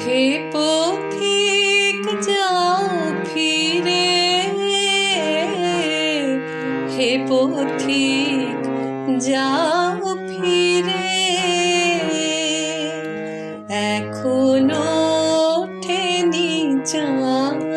হে পথিক যাও ফিরে হে পথিক যাও ফিরে এখনও ঠেনি চাঁদ।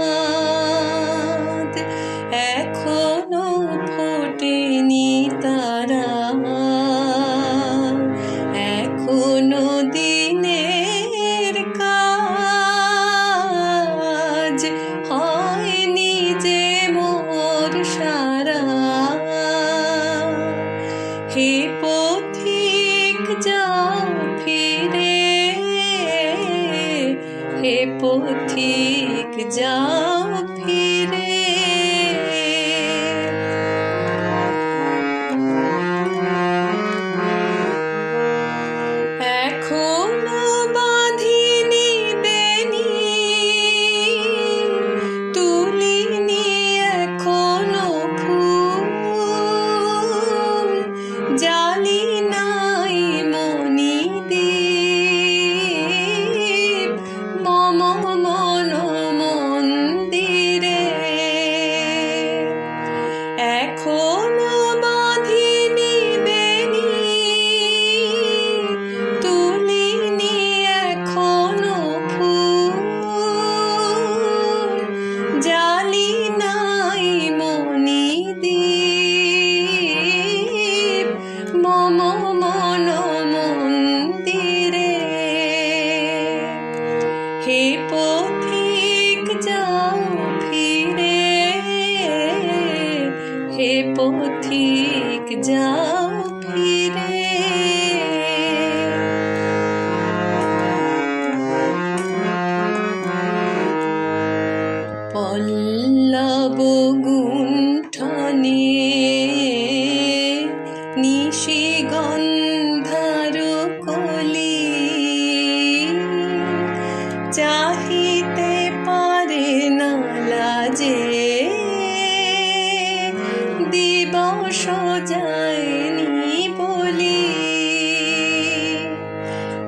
হে পথিক যাপি Oh no. हे जा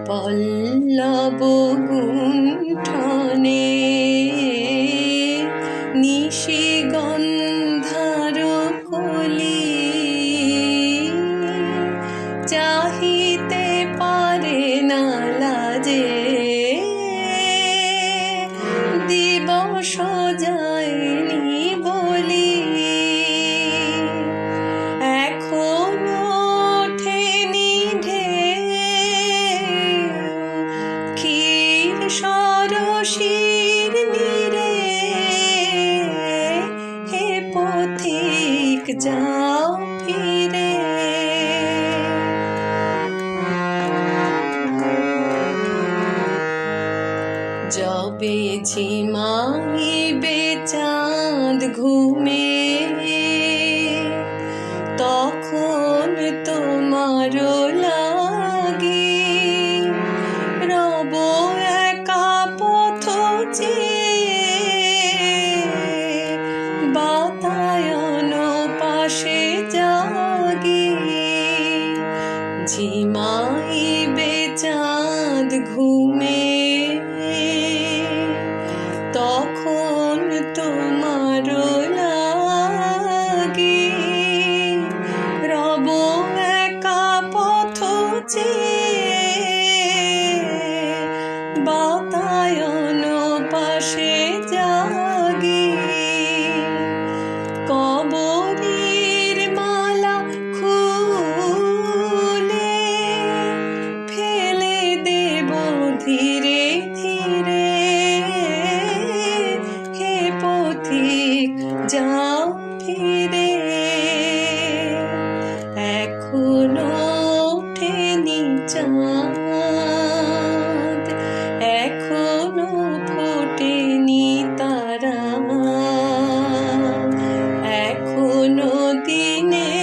পল্লব কুণ্ঠনে যাও ফিরে যবে ঝিমাইবে চাঁদ ঘুমে তখন তো আইবে চাঁদ ঘুমে তখন তোমার লাগে রব একা পথ বাতায়ন পাশে ঠিক যাও ফিরে এখনও ঠেনি চাঁদ। এখনও ফোটেনি তারা। এখনও দিনে